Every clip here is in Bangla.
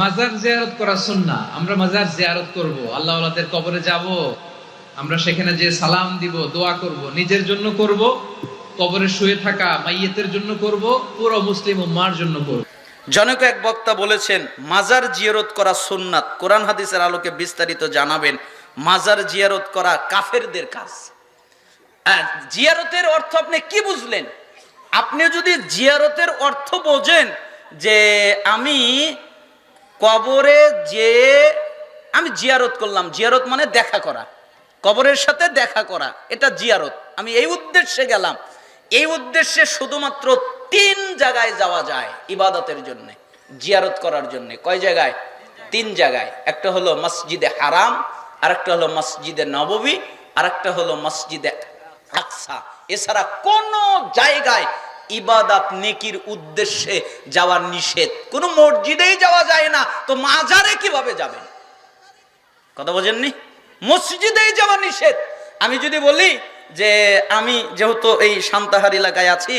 মাজার জিয়ারত করা আমরা মাজার জিয়ারত কবরে আমরা সেখানে যে সালাম দিব, দোয়া নিজের জন্য কবরে শুয়ে থাকা জনক এক বক্তা বলেছেন, মাজার জিয়ারত করা সুন্নাত, কোরআন হাদিসের আলোকে বিস্তারিত জানাবেন, মাজার জিয়ারত করা কাফেরদের কাজ। জিয়ারতের অর্থ আপনি কি বুঝলেন? আপনি যদি জিয়ারতের অর্থ বোঝেন যে আমি কবরে যে, আমি জিয়ারত করলাম। জিয়ারত মানে দেখা করা। কবরের সাথে দেখা করা। এটা জিয়ারত। আমি এই উদ্দেশ্যে গেলাম। এই উদ্দেশ্যে শুধুমাত্র তিন জায়গায় যাওয়া যায় ইবাদতের জন্য, জিয়ারত করার জন্য। কয় জায়গায়? তিন জায়গায়। একটা হলো মসজিদে হারাম আর একটা হলো মসজিদে নববী আর একটা হলো মসজিদে আকসা। এছাড়া কোন জায়গায় ইবাদাত নেকির উদ্দেশ্যে যাওয়ার নিষেধ। কোনো মসজিদেই যাওয়া যায় না। তো মাজারে কীভাবে যাবেন? কথা বোঝেননি? মসজিদেই যাওয়া নিষেধ। আমি যদি বলি যে আমি যেহেতু এই সান্তাহার এলাকায় আছি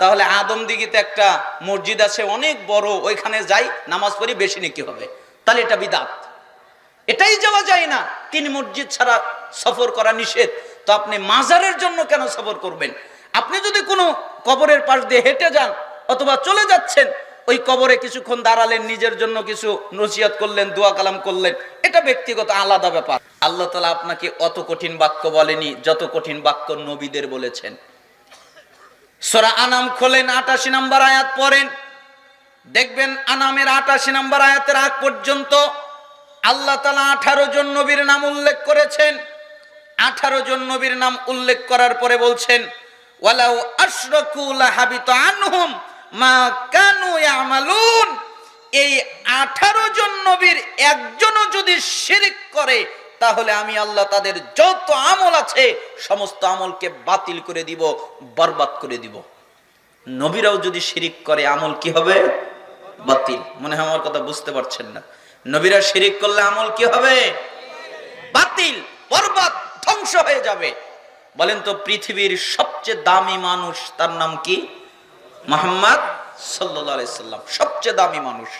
তাহলে আদমদিঘিতে একটা মসজিদ আছে, অনেক বড়। ওইখানে যাই, নামাজ পড়ি, বেশি নাকি হবে। তাহলে এটা বিদাত। এটাই যাওয়া যায় না। তিন মসজিদ ছাড়া সফর করা নিষেধ। তো আপনি মাজারের জন্য কেন সফর করবেন? আপনি যদি কোনো কবরের পাশ দিয়ে হেঁটে যান অথবা চলে যাচ্ছেন, ওই কবরে কিছুক্ষণ দাঁড়ালেন, নিজের জন্য কিছু নসিহত করলেন, দোয়া কালাম করলেন। এটা ব্যক্তিগত আলাদা ব্যাপার। আল্লাহ তালা আপনাকে অত কঠিন বাক্য বলেনি, যত কঠিন বাক্য নবীদের বলেছেন। সোরা আনাম খোলেন, আটাশি নাম্বার আয়াত পড়েন। দেখবেন আনামের আটাশি নাম্বার আয়াতের আগ পর্যন্ত আল্লাহ তালা আঠারো জন নবীর নাম উল্লেখ করেছেন। আঠারো জন নবীর নাম উল্লেখ করার পরে বলছেন ওয়ালাউ আশরাকু লাহাবিত আনহুম মা কানু ইয়ামালুন। এই আঠারো জন নবীর একজনও যদি শিরিক করে, তাহলে আমি আল্লাহ তাদের যত আমল আছে, সমস্ত আমলকে বাতিল করে দিব, বরবাদ করে দিব। নবীরাও যদি শিরিক করে, আমল কি হবে? বাতিল। মনে হয় আমার কথা বুঝতে পারছেন না। নবীরা শিরিক করলে আমল কি হবে? বাতিল। বরবাদ ধ্বংস হয়ে যাবে। বলেন তো পৃথিবীর সবচেয়ে দামি মানুষ, তার নাম কি? মোহাম্মদ সাল্লাম। সবচেয়ে দামি মানুষ,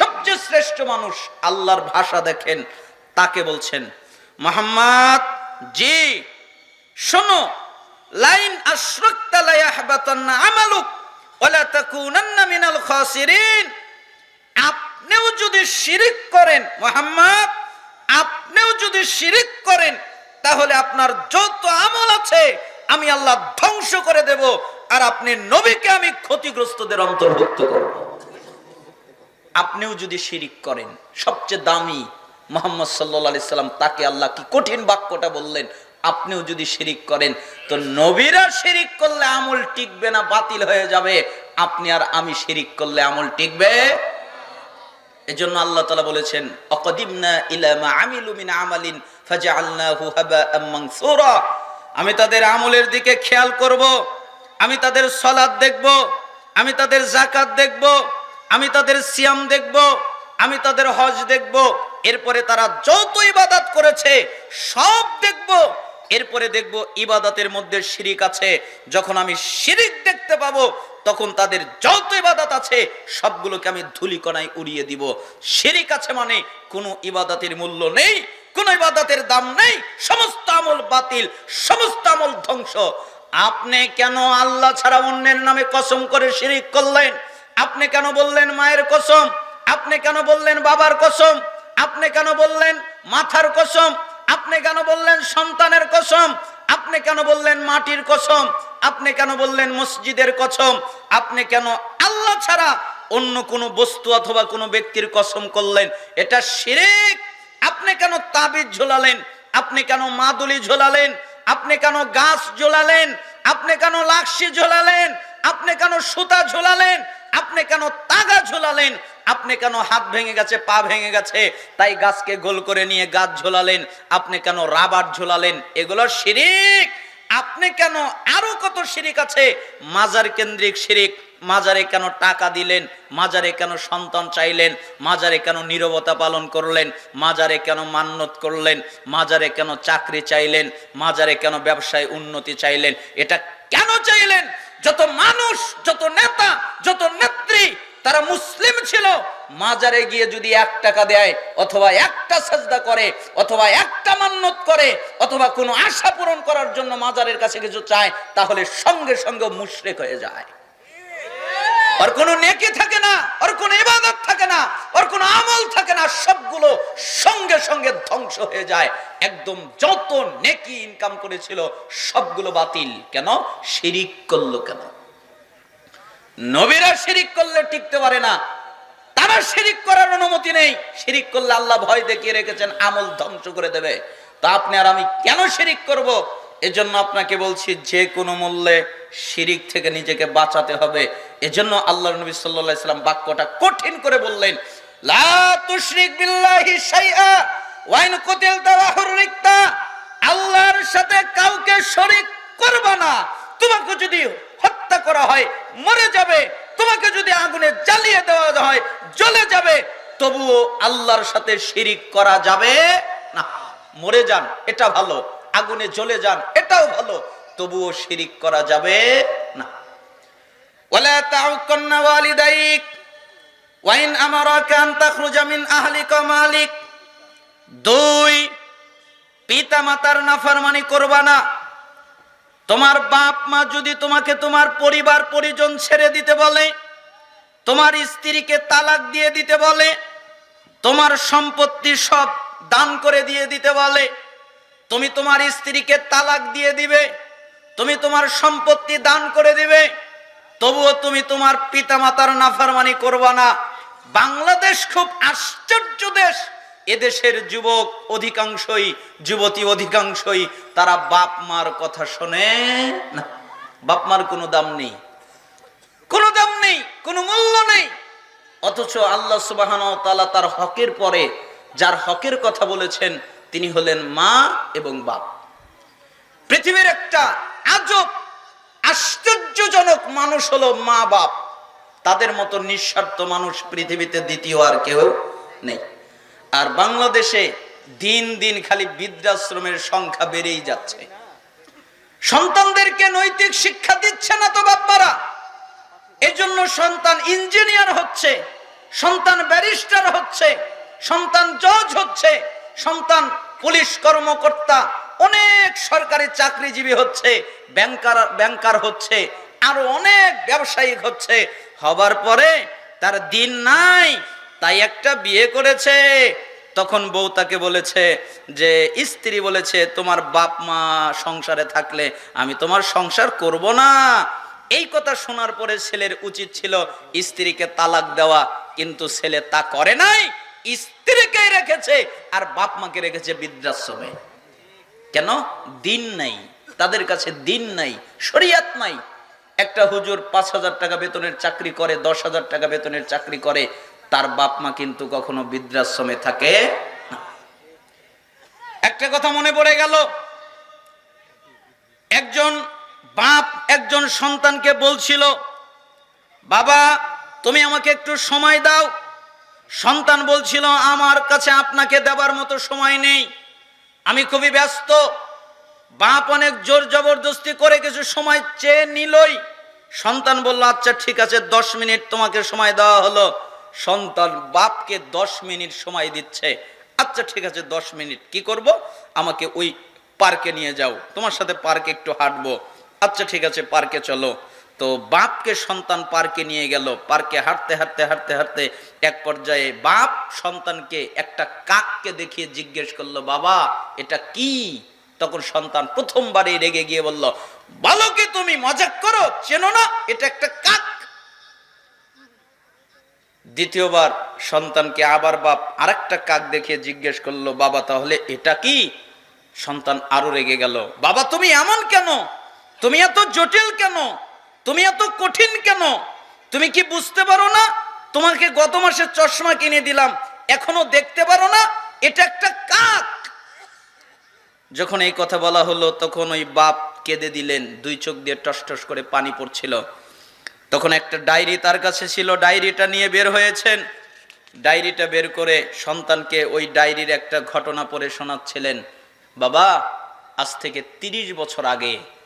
সবচেয়ে শ্রেষ্ঠ মানুষ আল্লাহর ভাষা দেখেন, তাকে বলছেন মোহাম্মদ, জি, শোনো, লাইন আপনিও যদি শিরিক করেন, মোহাম্মদ, আপনিও যদি শিরিক করেন তাহলে আপনার যত আমল আছে, আমি আল্লাহ ধ্বংস করে দেব, আর আপনি নবীকে আমি ক্ষতিগ্রস্তদের অন্তর্ভুক্ত করব। আপনিও যদি শিরিক করেন, সবচেয়ে দামি মোহাম্মদ সাল্লা সাল্লাম তাকে আল্লাহ কি কঠিন বাক্যটা বললেন, আপনিও যদি শিরিক করেন, তো নবীরা শিরিক করলে আমল টিকবে না, বাতিল হয়ে যাবে। আপনি আর আমি শিরিক করলে আমল টিকবে? এজন্য আল্লাহ তালা বলেছেন অকদিমনা ইলামা আমিলু মিন আমালিন আমি তাদের আমলের দিকে খেয়াল করব, আমি তাদের সলাদ দেখব, আমি তাদের জাকাত দেখব, আমি তাদের সিয়াম দেখব, আমি তাদের হজ দেখব। এরপরে তারা যত ইবাদত করেছে, সব দেখব। এরপরে দেখব ইবাদতের মধ্যে শিরিক আছে। যখন আমি শিরিক দেখতে পাবো, তখন তাদের যত ইবাদত আছে, সবগুলোকে আমি ধুলিকণায় উড়িয়ে দিব। শিরিক আছে মানে কোনো ইবাদতের মূল্য নেই কোনো ইবাদতের দাম নেই, সমস্ত আমল বাতিল, সমস্ত আমল ধ্বংস। আপনি কেন আল্লাহ ছাড়া অন্যের নামে কসম করে শিরিক করলেন? আপনি কেন বললেন মায়ের কসম? আপনি কেন বললেন বাবার কসম? আপনি কেন বললেন মাথার কসম? আপনি কেন বললেন সন্তানের কসম? আপনি কেন বললেন মাটির কসম? আপনি কেন বললেন মসজিদের কসম? আপনি কেন আল্লাহ ছাড়া অন্য কোনো বস্তু অথবা কোনো ব্যক্তির কসম করলেন? এটা শিরিক আপনি কেন তাবিজ ঝোলালেন? আপনি কেন মাদুলি ঝোলালেন? আপনি কেন গাছ ঝোলালেন? আপনি কেন লাক্সি ঝোলালেন? আপনি কেন সুতা ঝোলালেন? আপনি কেন তাগা ঝোলালেন? আপনি কেন হাত ভেঙে গেছে, পা ভেঙে গেছে, তাই গাছকে গোল করে নিয়ে গাছ ঝোলালেন? আপনি কেন রাবার ঝোলালেন? এগুলো শিরিক। আপনি কেন আরও কত শিরিক আছে? মাজার কেন্দ্রিক শিরিক। মাজারে কেন টাকা দিলেন? মাজারে কেন সন্তান চাইলেন? মাজারে কেন নীরবতা পালন করলেন? মাজারে কেন মান্যত করলেন? মাজারে কেন চাকরি চাইলেন? মাজারে কেন ব্যবসায় উন্নতি চাইলেন? এটা কেন চাইলেন? যত মানুষ, যত নেতা, যত নেত্রী, তারা মুসলিম ছিল। মাজারে গিয়ে যদি এক টাকা দেয়, অথবা একটা সাজদা করে, অথবা একটা মান্যত করে, অথবা কোনো আশা পূরণ করার জন্য মাজারের কাছে কিছু চায়, তাহলে সঙ্গে সঙ্গে মুশরেক হয়ে যায়। ওর কোনো নেকি থাকে না ওর কোনো ইবাদত থাকে না ওর কোনো আমল থাকে না, সবগুলো সঙ্গে সঙ্গে ধ্বংস হয়ে যায়। একদম যত নেকি ইনকাম করেছিল, সবগুলো বাতিল। কেন? শিরিক করল কেন? নবীরা শিরিক করলে টিকতে পারে না। তারা শিরিক করার অনুমতি নেই। শিরিক করলে আল্লাহ ভয় দেখিয়ে রেখেছেন, আমল ধ্বংস করে দেবে। তা আপনি আর আমি কেন শিরিক করব? এজন্য আপনাকে বলছি, যে কোনো মূল্যে শিরিক থেকে নিজেকে বাঁচাতে হবে। এজন্য আল্লাহ নবী সাল্লাম বাক্যটা কঠিন করে বললেন আল্লাহর সাথে কাউকে করবা না। তোমাকে যদি হত্যা করা হয়, মরে যাবে। তোমাকে যদি আগুনে জ্বালিয়ে দেওয়া হয়, জ্বলে যাবে। তবুও আল্লাহর সাথে শিরিক করা যাবে না। মরে যান, এটা ভালো। আগুনে জ্বলে যান, এটাও ভালো। তবুও শিরিক করা যাবে না। তোমার বাপ মা যদি তোমাকে তোমার পরিবার, পরিজন ছেড়ে দিতে বলে, তোমার স্ত্রীকে তালাক দিয়ে দিতে বলে, তোমার সম্পত্তি সব দান করে দিয়ে দিতে বলে তুমি তোমার স্ত্রীকে তালাক দিয়ে দিবে, তুমি তোমার সম্পত্তি দান করে দিবে, তবুও তুমি তোমার পিতামাতার নাফরমানি করবা না। বাংলাদেশ খুব আশ্চর্য দেশ। এদেশের যুবক অধিকাংশই, যুবতী অধিকাংশই তারা বাপ মার কথা শোনে না। বাপ মার কোনো দাম নেই। কোনো দাম নেই, কোনো মূল্য নেই। অথচ আল্লাহ সুবাহান তালা তার হকের পরে, যার হকের কথা বলেছেন তিনি হলেন মা এবং বাপ। পৃথিবীর একটা আজব, আশ্চর্যজনক মানুষ হলো মা, বাপ। তাদের মতো নিঃস্বার্থ মানুষ পৃথিবীতে দ্বিতীয় আর কেউ নেই। আর বাংলাদেশে দিন দিন খালি বৃদ্ধাশ্রমের সংখ্যা বেড়েই যাচ্ছে। সন্তানদেরকে নৈতিক শিক্ষা দিচ্ছে না তো বাপ্পারা। এজন্য সন্তান ইঞ্জিনিয়ার হচ্ছে, সন্তান ব্যারিস্টার হচ্ছে, সন্তান জজ হচ্ছে সন্তান, পুলিশ কর্মকর্তা, অনেক সরকারি চাকরিজীবী হচ্ছে, ব্যাংকার ব্যাংকার হচ্ছে, আরও অনেক ব্যবসায়িক হচ্ছে। হবার পরে তার দিন নাই, তাই একটা বিয়ে করেছে। তখন বউ তাকে বলেছে যে, স্ত্রী বলেছে, তোমার বাপ মা সংসারে থাকলে আমি তোমার সংসার করব না। এই কথা শোনার পরে ছেলের উচিত ছিল স্ত্রীকে তালাক দেওয়া, কিন্তু ছেলে তা করে নাই। স্ত্রীকে রেখেছে আর বাপ মাকে রেখেছে বৃদ্ধাশ্রমে। কেন? দিন নাই, তাদের কাছে দিন নাই, শরিয়াত নাই। একটা হুজুর পাঁচ হাজার টাকা বেতনের চাকরি করে, দশ হাজার টাকা বেতনের চাকরি করে, তার বাপ মা কিন্তু কখনো বৃদ্ধাশ্রমে থাকে একটা কথা মনে পড়ে গেল, একজন বাপ একজন সন্তানকে বলছিল, বাবা, তুমি আমাকে একটু সময় দাও। সন্তান বলছিল, আমার কাছে আপনাকে দেবার মতো সময় নেই। আমি খুবই ব্যস্ত। বাপ অনেক জোর জবরদস্তি করে কিছু সময় চেয়ে নিলই। সন্তান বলল আচ্ছা ঠিক আছে, দশ মিনিট তোমাকে সময় দেওয়া হলো। সন্তান বাপকে দশ মিনিট সময় দিচ্ছে। আচ্ছা ঠিক আছে, দশ মিনিট। কি করব? আমাকে ওই পার্কে নিয়ে যাও। তোমার সাথে পার্কে একটু হাঁটবো। আচ্ছা ঠিক আছে, পার্কে চলো। তো বাপকে সন্তান পার্কে নিয়ে গেল। পার্কে হাঁটতে হাঁটতে হাঁটতে হাঁটতে এক পর্যায়ে বাপ সন্তানকে একটা কাককে দেখিয়ে জিজ্ঞেস করল, বাবা, এটা কি? তখন সন্তান প্রথমবারই রেগে গিয়ে বলল বলো কি তুমি মজাক করো, চেনো না, এটা একটা কাক। দ্বিতীয়বার সন্তানকে আবার বাপ আরেকটা কাক দেখিয়ে জিজ্ঞেস করল, বাবা, তাহলে এটা কি? সন্তান আরও রেগে গেল, বাবা, তুমি এমন কেন? তুমি এত জটিল কেন? তুমি এত কঠিন কেন? তুমি কি বুঝতে পারো না? তোমাকে গত মাসে চশমা কিনে দিলাম, এখনও দেখতে পারো না? এটা একটা কাক। যখন এই কথা বলা হলো, তখন ওই বাপ কেঁদে দিলেন, দুই চোখ দিয়ে টস টস করে পানি পড়ছিল। তখন একটা ডায়েরি তার কাছে ছিল, ডায়েরিটা নিয়ে বের হয়েছেন। ডায়েরিটা বের করে সন্তানকে ওই ডায়েরির একটা ঘটনা পড়ে শোনাচ্ছিলেন। বাবা, আজ থেকে তিরিশ বছর আগে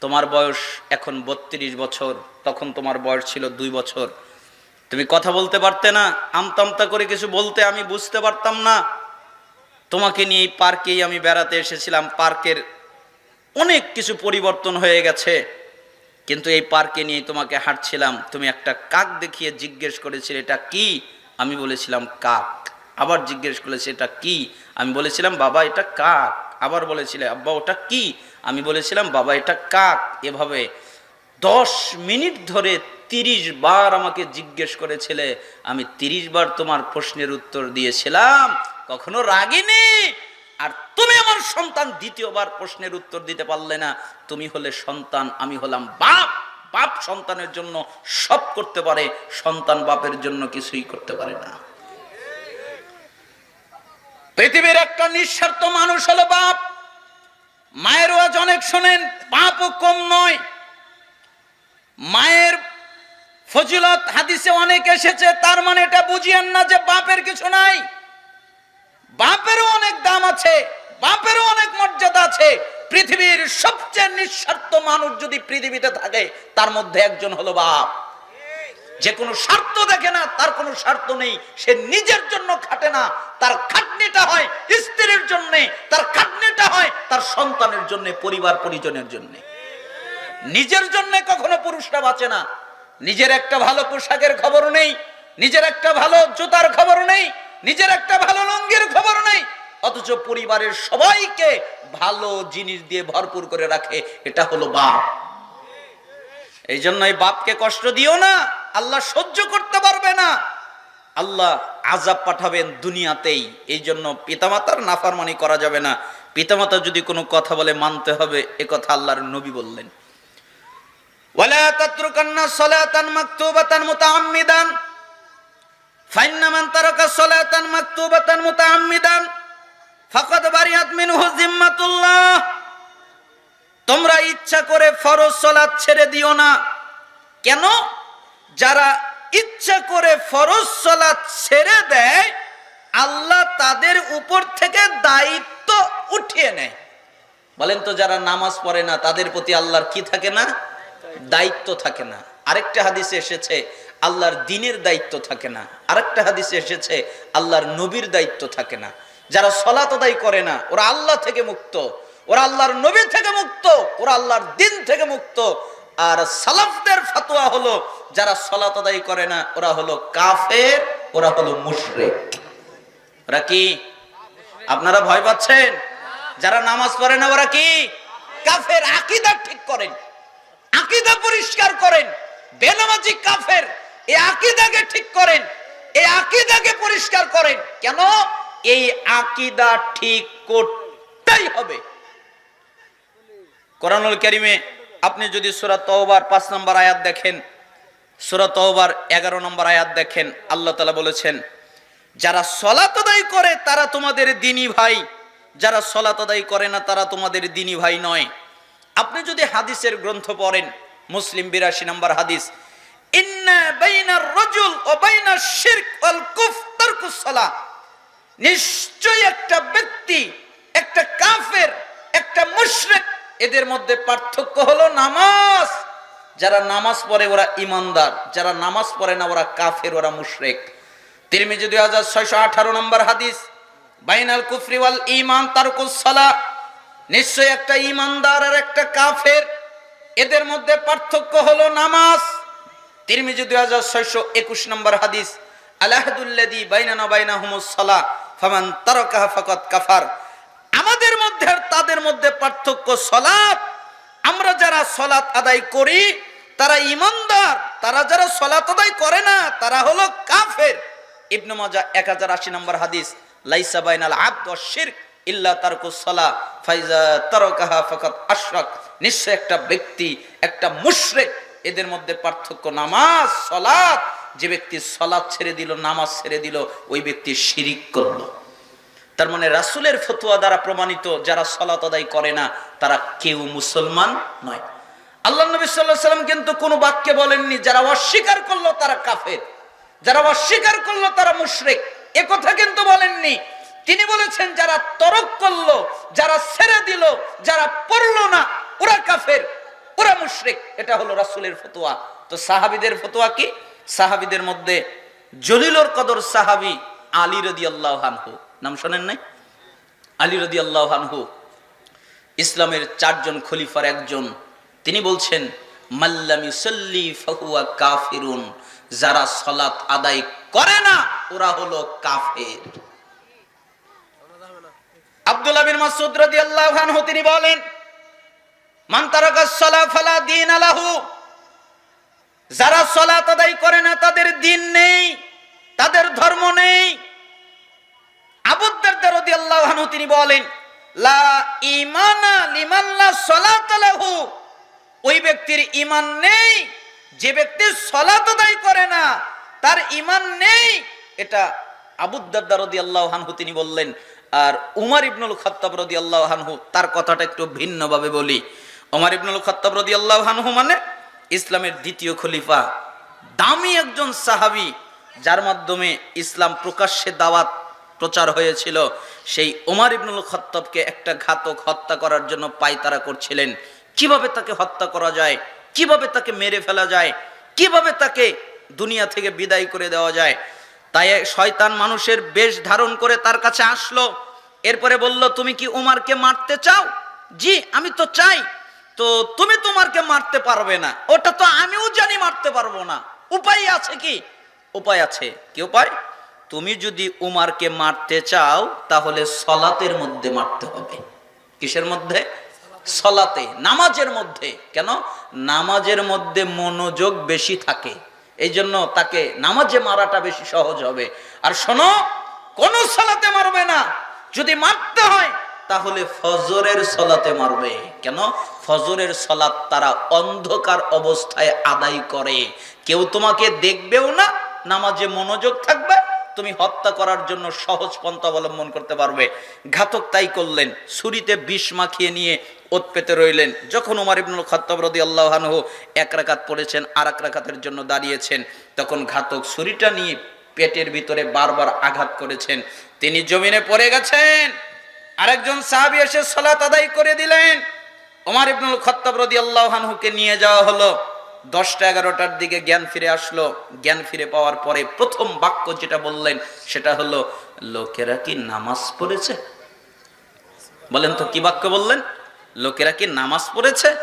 তোমার বয়স এখন বত্রিশ বছর, তখন তোমার বয়স ছিল দুই বছর। তুমি কথা বলতে পারতে না, আমতামতা করে কিছু বলতে আমি বুঝতে পারতাম না। তোমাকে নিয়ে এই পার্কেই আমি বেড়াতে এসেছিলাম। পার্কের অনেক কিছু পরিবর্তন হয়ে গেছে। কিন্তু এই পার্কে নিয়ে তোমাকে হাঁটছিলাম। তুমি একটা কাক দেখিয়ে জিজ্ঞেস করেছিলে, এটা কি? আমি বলেছিলাম, কাক। আবার জিজ্ঞেস করেছে, এটা কি? আমি বলেছিলাম, বাবা, এটা কাক। আবার বলেছিলে, আব্বা, ওটা কি? আমি বলেছিলাম, বাবা, এটা কাক? এভাবে দশ মিনিট ধরে তিরিশ বার আমাকে জিজ্ঞেস করেছিলে, আমি তিরিশ বার তোমার প্রশ্নের উত্তর দিয়েছিলাম। কখনো রাগিনি? আর তুমি আমার সন্তান দ্বিতীয়বার প্রশ্নের উত্তর দিতে পারলে না। তুমি হলে সন্তান, আমি হলাম বাপ। বাপ সন্তানের জন্য সব করতে পারে, সন্তান বাপের জন্য কিছুই করতে পারে না। পৃথিবীর একটা নিঃস্বার্থ মানুষ হলো বাপ। মায়ের ওয়াজ অনেক শোনেন বাপও কম নয়। মায়ের ফজিলত হাদিসে অনেক এসেছে, তার মানে এটা বুঝিয়েন না যে বাপের কিছু নাই। বাপেরও অনেক দাম আছে, বাপেরও অনেক মর্যাদা আছে। পৃথিবীর সবচেয়ে নিঃস্বার্থ মানুষ যদি পৃথিবীতে থাকে, তার মধ্যে একজন হলো বাপ। যে কোনো স্বার্থ দেখে না, তার কোনো স্বার্থ নেই। সে নিজের জন্য খাটে না, তার খাটনিটা হয় স্ত্রীর জন্য, তার খাটনিটা হয় তার সন্তানের জন্য, পরিবার পরিজনের জন্য। নিজের জন্য কখনো পুরুষরা বাঁচে না। নিজের একটা ভালো পোশাকের খবর নেই, নিজের একটা ভালো জুতার খবর নেই, নিজের একটা ভালো লঙ্গির খবর নেই, অথচ পরিবারের সবাইকে ভালো জিনিস দিয়ে ভরপুর করে রাখে, এটা হলো বাপ। এই জন্য এই বাপকে কষ্ট দিও না, আল্লাহ সহ্য করতে পারবে না। আল্লাহ আজাব পাঠাবেন দুনিয়াতেই এই জন্য পিতামাতার নাফারমানি করা যাবে না। পিতামাতা যদি কোনো কথা বলে মানতে হবে, এ কথা আল্লাহর নবী বললেন। জিম্মাতুল্লাহ। তোমরা ইচ্ছা করে ফরজ সালাত ছেড়ে দিও না। কেন? যারা ইচ্ছা করে ফরজ সালাত ছেড়ে দেয়, আল্লাহ তাদের উপর থেকে দায়িত্ব উঠিয়ে নেয়। বলেন তো যারা নামাজ পড়ে না, তাদের প্রতি আল্লাহর কি থাকে না? দায়িত্ব থাকে না। আরেকটা হাদিসে এসেছে, আল্লাহর দিনের দায়িত্ব থাকে না। আরেকটা হাদিসে এসেছে, আল্লাহর নবীর দায়িত্ব থাকে না। যারা সলাত আদায় করে না, ওরা আল্লাহ থেকে মুক্ত। ওরা আল্লাহর নবী থেকে মুক্ত, ওরা আল্লাহর দিন থেকে মুক্ত। আর সালাফদের ফাতোয়া হলো, যারা সলাত আদায় করে না, ওরা হলো কাফের, ওরা হলো মুশরিক। ওরা কি? আপনারা ভয় পাচ্ছেন? যারা নামাজ পড়ে না, ওরা কি? কাফের। আকীদা ঠিক করেন, আকীদা পরিষ্কার করেন, বেনামাজি কাফের। এই আকীদাকে ঠিক করেন, এই আকীদাকে পরিষ্কার করেন। কেন? এই আকীদা ঠিক করতেই হবে। কোরআনুল কারিমে আপনি যদি সূরা তওবার পাঁচ নম্বর আয়াত দেখেন, সূরা তওবার 11 নম্বর আয়াত দেখেন, আল্লাহ তাআলা বলেছেন, যারা সলাত আদায় করে তারা তোমাদের দিনী ভাই, যারা সলাত আদায় করে না তারা তোমাদের দিনী ভাই নয়। আপনি যদি হাদিসের গ্রন্থ পড়েন, মুসলিম বিরাশি নম্বর হাদিস নিশ্চয়ই একটা ব্যক্তি, একটা কাফের, একটা মুশরিক এদের মধ্যে পার্থক্য হলো নামাজ। যারা নামাজ পড়ে ওরা ইমানদার, যারা নামাজ পড়ে না ওরা কাফের, ওরা মুশরিক। তিরমিজি দুই হাজার ছয়শো আঠারো নম্বর হাদিস, বাইনাল কুফরি ওয়াল ইমান তারকুস সালাহ নিশ্চয় একটা ইমানদার আর একটা কাফের, এদের মধ্যে পার্থক্য হলো নামাজ। তিরমিজি দুই হাজার ছয়শো একুশ নম্বর হাদিস আলাহাদুল্লাদি বাইনানা বাইনা হুমুস সালাহ ফামান তারকাহা ফাকাত কাফার। আমাদের মধ্যে আর তাদের মধ্যে পার্থক্য সলাৎ। আমরা যারা সলাৎ আদায় করি, তারা ইমানদার। তারা যারা সলাৎ আদায় করে না, তারা হলো কাফের। ইবনে মাজা এক হাজার আশি নম্বর হাদিস, লাইসা বাইনাল আব্দ শিরক ইল্লা তারকুস সালা, ফাইজা তারকাহা ফাকাত আশরাক। নিশ্চয় একটা ব্যক্তি, একটা মুশরিক, এদের মধ্যে পার্থক্য নামাজ, সলাৎ। যে ব্যক্তি সলাৎ ছেড়ে দিল, নামাজ ছেড়ে দিল, ওই ব্যক্তি শিরিক করল। তার মানে রাসুলের ফতুয়া দ্বারা প্রমাণিত যারা সলাত আদায় করে না, তারা কেউ মুসলমান নয়। আল্লাহ নবী সাল্লাম কিন্তু কোনো বাক্যে বলেননি, যারা অস্বীকার করল তারা কাফের, যারা অস্বীকার করল তারা মুশরিক। এ কথা কিন্তু বলেননি। তিনি বলেছেন, যারা তরক করল, যারা ছেড়ে দিল, যারা পড়ল না, ওরা কাফের, ওরা মুশরেক। এটা হলো রাসুলের ফতোয়া। তো সাহাবিদের ফতোয়া কি? সাহাবিদের মধ্যে জলিলর কদর সাহাবি আলী রদি আল্লাহ নাম শোনেন নাই? আলী রদি আল্লাহানহু ইসলামের চারজন খলিফার একজন, তিনি বলছেন মাল্লাম ফাহুয়া কাফিরুন, যারা সলাত আদায় করে না, ওরা হলো কাফের। তিনি বলেন যারা সলাত আদায় করে না, তাদের দিন নেই, তাদের ধর্ম নেই আবু দারদা রাদিয়াল্লাহু আনহু তিনি বলেন, লা ঈমানা লিমান লা সালাত ওই ব্যক্তির ঈমান নেই, যে ব্যক্তি সলাত আদায় করে না, তার ঈমান নেই। এটা আবু দারদা রাদিয়াল্লাহু আনহু তিনি বললেন, আর উমর ইবনুল খাত্তাব রাদিয়াল্লাহু আনহু তার কথাটা একটু ভিন্নভাবে বলি। ওমর ইবনুল খাত্তাব রাদিয়াল্লাহু আনহু মানে ইসলামের দ্বিতীয় খলিফা। দামি একজন সাহাবী, যার মাধ্যমে ইসলাম প্রকাশ্যে দাওয়াত প্রচার হয়েছিল, সেই ওমার ইবনুল খত্তবকে একটা ঘাতক হত্যা করার জন্য পায়তারা করছিলেন। কীভাবে তাকে হত্যা করা যায়? কীভাবে তাকে মেরে ফেলা যায়? কীভাবে তাকে দুনিয়া থেকে বিদায় করে দেওয়া যায়? তাই শয়তান মানুষের বেশ ধারণ করে তার কাছে আসলো। এরপরে বলল, তুমি কি উমারকে মারতে চাও? জি, আমি তো চাই। তো তুমি তোমারকে মারতে পারবে না। ওটা তো আমিও জানি মারতে পারব না। উপায় আছে কি? উপায় আছে। কি উপায়? তুমি যদি উমারকে মারতে চাও, তাহলে সলাতের মধ্যে মারতে হবে। কিসের মধ্যে? সলাতে, নামাজের মধ্যে। কেন? নামাজের মধ্যে মনোযোগ বেশি থাকে। এই জন্য তাকে নামাজে মারাটা বেশি সহজ হবে। আর শোনো, কোন সলাতে মারবে না। যদি মারতে হয়, তাহলে ফজরের সলাতে মারবে। কেন? ফজরের সলাত তারা অন্ধকার অবস্থায় আদায় করে। কেউ তোমাকে দেখবেও না, নামাজে মনোযোগ থাকবে তুমি হত্যা করার জন্য সহজ পন্থা অবলম্বন করতে পারবে। ঘাতক তাই করলেন, ছুরিতে বিষ মাখিয়ে নিয়ে ওত পেতে রইলেন। যখন উমার ইবনুল খত্তাব রদি আল্লাহানহু এক রাকাত পড়েছেন আর এক রাকাতের জন্য দাঁড়িয়েছেন, তখন ঘাতক ছুরিটা নিয়ে পেটের ভিতরে বারবার আঘাত করেছেন। তিনি জমিনে পড়ে গেছেন। আরেকজন সাহাবি এসে সলাত আদায় করে দিলেন। ওমর ইবনুল খত্তাব রদি আল্লাহানহুকে নিয়ে যাওয়া হলো। দশটা এগারোটার দিকে জ্ঞান ফিরে আসলো। জ্ঞান ফিরে পাওয়ার পরে প্রথম বাক্য যেটা বললেন, সেটা হলো, লোকেরা কি নামাজ পড়েছে? বলেন তো, কি বাক্য বললেন? লোকেরা কি নামাজ পড়েছে?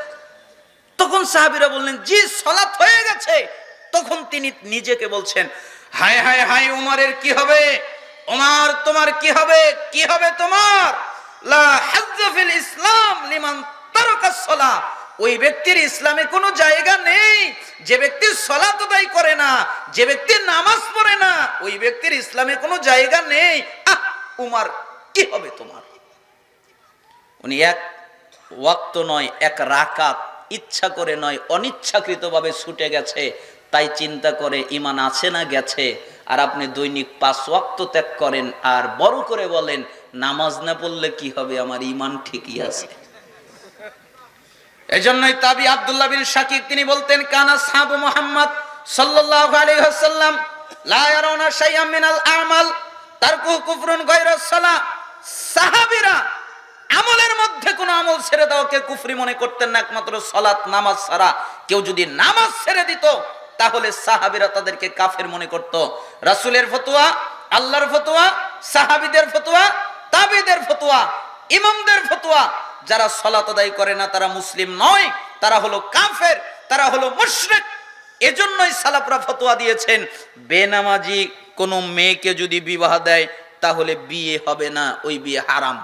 তখন সাহাবিরা বললেন, জি সলাৎ হয়ে গেছে। তখন তিনি নিজেকে বলছেন, হায় হায় হায়, উমারের কি হবে? ওমার তোমার কি হবে? কি হবে তোমার? লা ইসলাম লিমান তারাকা সলা ওই ব্যক্তির ইসলামে কোনো জায়গা নেই। যে ব্যক্তি সলাত আদায় করে না, যে ব্যক্তি নামাজ পড়ে না, ওই ব্যক্তির ইসলামে কোনো জায়গা নেই। আহ, উমার, কি হবে তোমার? উনি এক ওয়াক্ত নয়, এক রাকাত ইচ্ছা করে নয়, অনিচ্ছাকৃতভাবে ছুটে গেছে। তাই চিন্তা করে, ইমান আছে না গেছে? আর আপনি দৈনিক পাঁচ ওয়াক্ত ত্যাগ করেন আর বড় করে বলেন, নামাজ না পড়লে কি হবে? আমার ইমান ঠিকই আছে। এজন্যই তাবি আব্দুল্লাহ বিন শাকির তিনি বলতেন, কানা সাহাবু মুহাম্মদ সাল্লাল্লাহু আলাইহি ওয়াসাল্লাম, লা ইয়ারাউনা শাইআম মিনাল আমাল, তারকু কুফরুন গায়রাস সালাহ সাহাবীরা আমলের মধ্যে কোনো আমল ছেড়ে দেওয়াকে কুফরি মনে করতেন না, একমাত্র সলাৎ নামাজ ছাড়া। কেউ যদি নামাজ ছেড়ে দিত, তাহলে সাহাবীরা তাদেরকে কাফের মনে করত। রাসূলের ফতোয়া, আল্লাহর ফতোয়া, সাহাবীদের ফতোয়া, তাবিদের ফতোয়া, ইমামদের ফতোয়া যারা সলাত আদায় করে না, তারা মুসলিম নয়, তারা হলো কাফের, তারা হলো মুশরিক। এজন্যই সালাফরা ফতোয়া দিয়েছেন, বেনামাজি কোনো মেয়েকে যদি বিবাহ দেয়, তাহলে বিয়ে হবে না, ওই বিয়ে হারাম।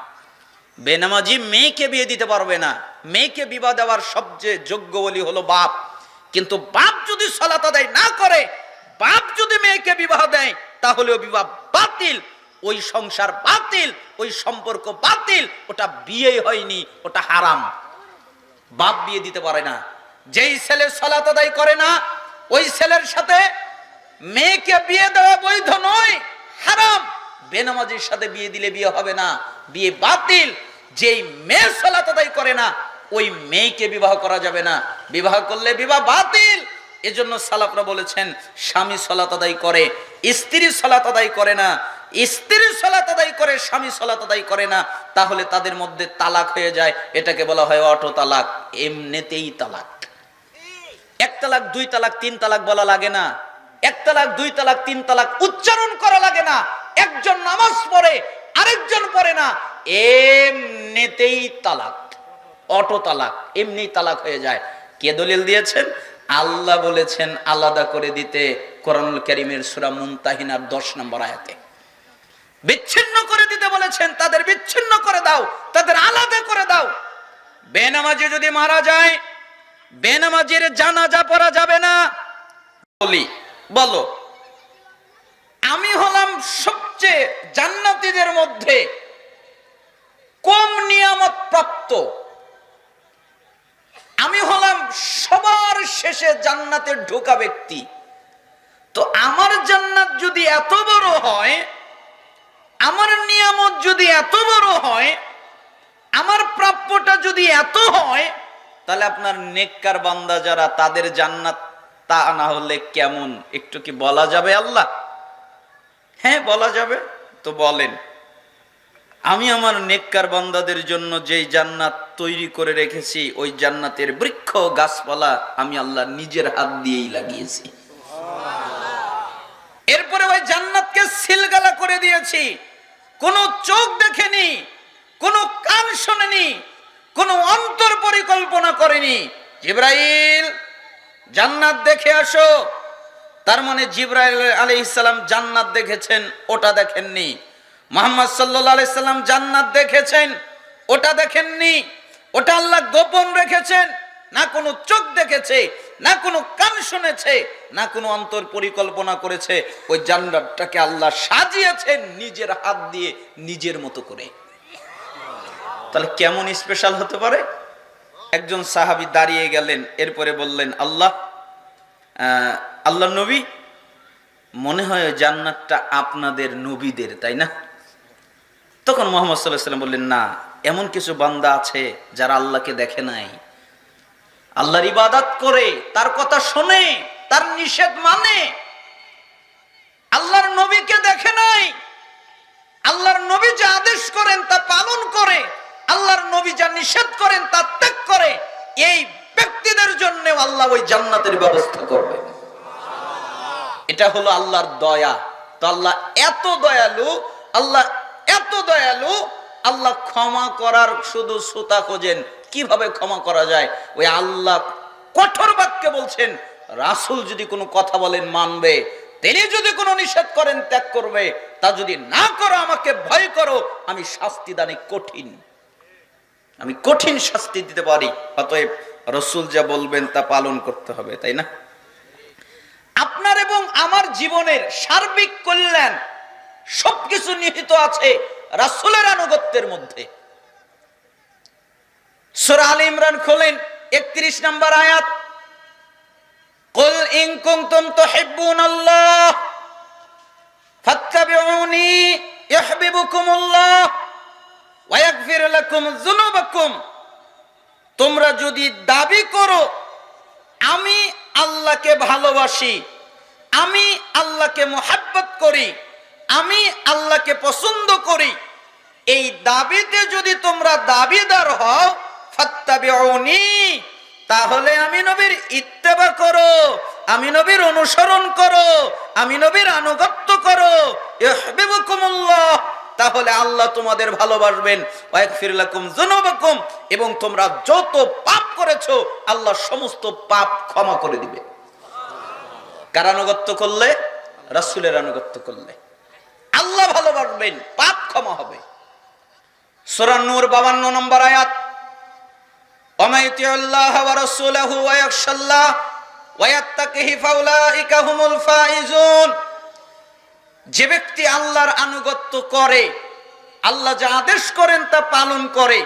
বেনামাজি মেয়েকে বিয়ে দিতে পারবে না, মেয়েকে বিবাহ দেওয়ার সবচেয়ে যোগ্য বলি হলো বাপ। কিন্তু বাপ যদি সলাত আদায় না করে, বাপ যদি মেয়েকে বিবাহ দেয় তাহলে ও বিবাহ বাতিল। ওই সংসার বাতিল, ওই সম্পর্ক বাতিল, ওটা বিয়ে হয়নি, ওটা হারাম। বাপ বিয়ে দিতে পারে না। যেই ছেলে সলাত আদায় করে না, ওই ছেলের সাথে মেয়েকে বিয়ে দেওয়া বৈধ নয়, হারাম। বেনামাজির সাথে বিয়ে দিলে বিয়ে হবে না, বিয়ে বাতিল। যেই মেয়ে সলাত আদায় করে না, ওই মেয়েকে বিবাহ করা যাবে না। বিবাহ করলে বিবাহ বাতিল। এজন্য সালাফরা বলেছেন, স্বামী সলাত আদায় করে, স্ত্রী সলাত আদায় করে না। স্ত্রী সলাত আদায় করে, স্বামী সলাত আদায় করে না, তাহলে তাদের মধ্যে তালাক হয়ে যায়। এটাকে বলা হয় অটো তালাক, এমনিতেই তালাক। এক তালাক, দুই তালাক, তিন তালাক বলা লাগে না। এক তালাক, দুই তালাক, তিন তালাক উচ্চারণ করা লাগে না। একজন নামাজ পড়ে, আরেকজন পড়ে না। এমনিতেই তালাক, অটো তালাক এমনি তালাক হয়ে যায়। কে দলিল দিয়েছেন? আল্লাহ বলেছেন আলাদা করে দিতে করিমের সুরা মুনতাহিনার দশ নম্বর আয়াতে। বিচ্ছিন্ন করে দিতে বলেছেন, তাদের বিচ্ছিন্ন করে দাও, তাদের আলাদা করে দাও। বেনামাজি যদি মারা যায়, বেনামাজির জানাজা পড়া যাবে না। বলি, বলো, আমি হলাম সবচেয়ে জান্নাতীদের মধ্যে কম নিয়ামত প্রাপ্ত আমি হলাম সবার শেষে জান্নাতের ঢোকা ব্যক্তি। তো আমার জান্নাত যদি এত বড় হয় আমার নিয়ামত যদি এত বড় হয়, আমার প্রাপ্যটা যদি এত হয়, তাহলে আপনার নেককার বান্দা যারা, তাদের জান্নাত তা না হলে কেমন? একটু কি বলা যাবে আল্লাহ? হ্যাঁ বলা যাবে। তো বলেন, আমি আমার নেককার বান্দাদের জন্য যেই জান্নাত তৈরি করে রেখেছি, ওই জান্নাতের বৃক্ষ গাছপালা আমি আল্লাহ নিজের হাত দিয়েই লাগিয়েছি। এরপরে ওই জান্নাতকে সিলগালা করে দিয়েছি। কোন চোখ দেখেনি, কোনো কান শোনেনি, কোনো অন্তর পরিকল্পনা করেনি। জিব্রাইল, জান্নাত দেখে আসো। তার মানে জিব্রাইল আলী ইসলাম জান্নাত দেখেছেন, ওটা দেখেননি। মোহাম্মদ সাল্লাহ আলাইসাল্লাম জান্নাত দেখেছেন, ওটা দেখেননি। ওটা আল্লাহ গোপন রেখেছেন না কোনো চোখ দেখেছে, না কোনো কান শুনেছে, না কোনো অন্তর পরিকল্পনা করেছে, ওই জান্নাতটাকে আল্লাহ সাজিয়েছেন নিজের হাত দিয়ে নিজের মতো করে। তাহলে কেমন স্পেশাল হতে পারে? একজন সাহাবি দাঁড়িয়ে গেলেন, এরপরে বললেন, আল্লাহ আল্লাহ নবী, মনে হয় জান্নাতটা আপনাদের নবীদের, তাই না? তখন মোহাম্মদ সাল্লাহ সাল্লাম বললেন, না, এমন কিছু বান্দা আছে যারা আল্লাহকে দেখে নাই। আল্লাহর ইবাদত করে, তার কথা শোনে, তার নিষেধ মানে। আল্লাহর নবীকে দেখে নাই। আল্লাহর নবী যা আদেশ করেন, তা পালন করে, আল্লাহর নবী যা নিষেধ করেন, তা ত্যাগ করে, এই ব্যক্তিদের জন্য আল্লাহ ওই জান্নাতের ব্যবস্থা করবে। এটা হলো আল্লাহর দয়া। তো আল্লাহ এত দয়ালু, আল্লাহ এত দয়ালু, আল্লাহ ক্ষমা করার শুধু সুতা খোঁজেন কীভাবে ক্ষমা করা যায়? ওই আল্লাহ কঠোর বাক্যে বলছেন, রাসূল যদি কোনো কথা বলেন মানবে, তিনি যদি কোনো নিষেধ করেন, ত্যাগ করবে, তা যদি না করো, আমাকে ভয় করো, আমি শাস্তি দানে কঠিন। আমি কঠিন শাস্তি দিতে পারি, অতএব রসুল যা বলবেন তা পালন করতে হবে, তাই না? আপনার এবং আমার জীবনের সার্বিক কল্যাণ সবকিছু নিহিত আছে রাসুলের আনুগত্যের মধ্যে। সূরা আলী ইমরান খোলেন একত্রিশ নম্বর আয়াত قل إن كنتم تحبون الله فاتبعوني يحببكم الله ويغفر لكم ذنوبكم তোমরা যদি দাবি করো আমি আল্লাহকে ভালোবাসি আমি আল্লাহকে মোহাব্বত করি আমি আল্লাহকে পছন্দ করি এই দাবিতে যদি তোমরা দাবিদার হও ফাত্তাবিউনি তাহলে আমি নবীর ইত্তেবা করো, আমি নবীর অনুসরণ করো, আমি নবীর আনুগত্য করো। তাহলে আল্লাহ তোমাদের ভালোবাসবেন। এবং তোমরা যত পাপ করেছ, আল্লাহ সমস্ত পাপ ক্ষমা করে দিবে। কার আনুগত্য করলে? রাসূলের আনুগত্য করলে। আল্লাহ ভালোবাসবেন, পাপ ক্ষমা হবে। সূরা নূর 52 নম্বর আয়াত। যে ব্যক্তি আল্লাহর আনুগত্য করে, আল্লাহ যা আদেশ করেন তা পালন করে,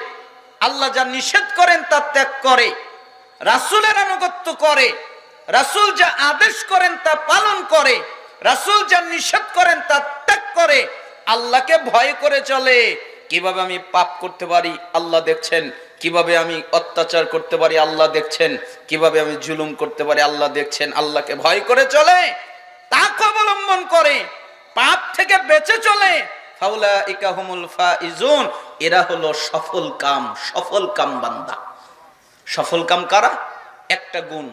আল্লাহ যা নিষেধ করেন তা ত্যাগ করে, রাসূলের আনুগত্য করে, রাসূল যা আদেশ করেন তা পালন করে, রাসূল যা নিষেধ করেন তা ত্যাগ করে, আল্লাহকে ভয় করে চলে। কীভাবে আমি পাপ করতে পারি? আল্লাহ দেখছেন কীভাবে আমি অত্যাচার করতে পারি, আল্লাহ দেখছেন। কীভাবে আমি জুলুম করতে পারি, আল্লাহ দেখছেন। আল্লাহকে ভয় করে চলে, তাকে অবলম্বন করে, পাপ থেকে বেঁচে চলে। ফাউলা এরা হলো সফল কাম সফল কাম বান্দা। সফল কাম কারা? একটা গুণ,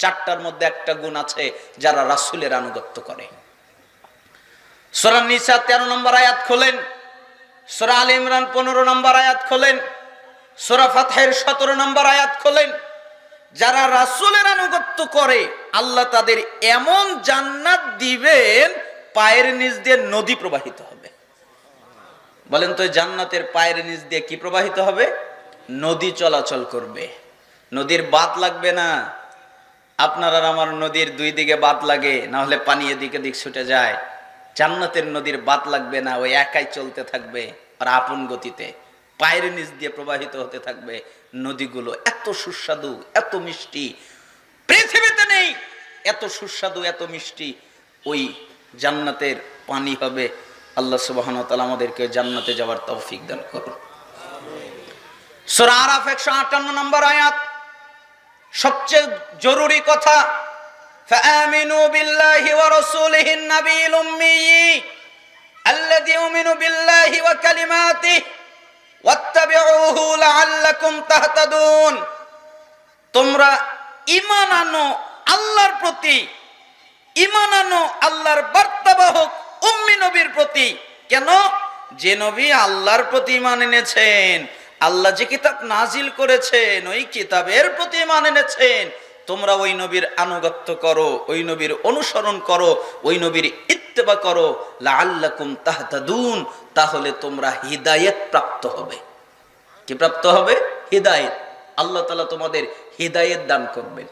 চারটার মধ্যে একটা গুণ আছে যারা রাসূলের আনুগত্য করে। সোরা নিসা 13 নম্বর আয়াত খোলেন, সোরা আল ইমরান 15 নম্বর আয়াত খোলেন সূরা ফাতহের 17 নম্বর আয়াত খোলেন যারা রাসূলের আনুগত্য করে, আল্লাহ তাদের এমন জান্নাত দিবেন, পায়ের নিচ দিয়ে নদী প্রবাহিত হবে। বলেন তো, জান্নাতের পায়ের নিচ দিয়ে কি প্রবাহিত হবে? নদী চলাচল করবে। নদীর বাত লাগবে না। আপনার আমার নদীর দুই দিকে বাত লাগে, না হলে পানি এদিকে দিক ছুটে যায়। জান্নাতের নদীর বাত লাগবে না ওই একাই চলতে থাকবে, আর আপন গতিতে। পায়ের নিচ দিয়ে প্রবাহিত হতে থাকবে নদীগুলো এত সুস্বাদু এত মিষ্টি পৃথিবীতে নেই এত সুস্বাদু এত মিষ্টি ওই জান্নাতের পানি হবে আল্লাহ সুবাহ আমাদেরকে জান্নাতে যাওয়ার তৌফিক দান করুন সূরা আরাফ 158 নম্বর আয়াত সবচেয়ে জরুরি কথা فآمنوا بالله ورسوله النبي الأمي الذي يؤمن بالله وكلماته واتبعوه لعلكم تهتدون তোমরা ঈমান আনো আল্লাহর প্রতি, ঈমান আনো আল্লাহর বার্তাবাহক উম্মি নবীর প্রতি। কেন? যে নবী আল্লাহর প্রতি ঈমান এনেছেন, আল্লাহ যে কিতাব নাজিল করেছেন, ওই কিতাবের প্রতি ঈমান এনেছেন, তোমরা ওই নবীর আনুগত্য করো, ওই নবীর অনুসরণ করো, ওই নবীর ইত্তেবা করো। লা লাআল্লাকুম তাহতাদুন। তাহলে তোমরা হিদায়েত প্রাপ্ত হবে। কি প্রাপ্ত হবে? হিদায়েত। আল্লাহ তালা তোমাদের হিদায়েত দান করবেন।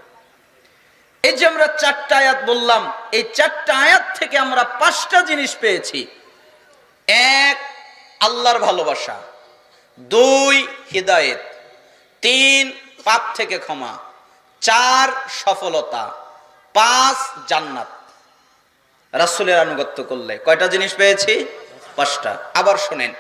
এই যে আমরা চারটা আয়াত বললাম, এই চারটা আয়াত থেকে আমরা পাঁচটা জিনিস পেয়েছি। এক, আল্লাহর ভালোবাসা। দুই, হিদায়েত। তিন, পাপ থেকে ক্ষমা। চার, সফলতা। পাঁচ, জান্নাত। রাসুলের আনুগত্য করলে। কয়টা জিনিস পেয়েছি? পাঁচটা। আবার শোনেন।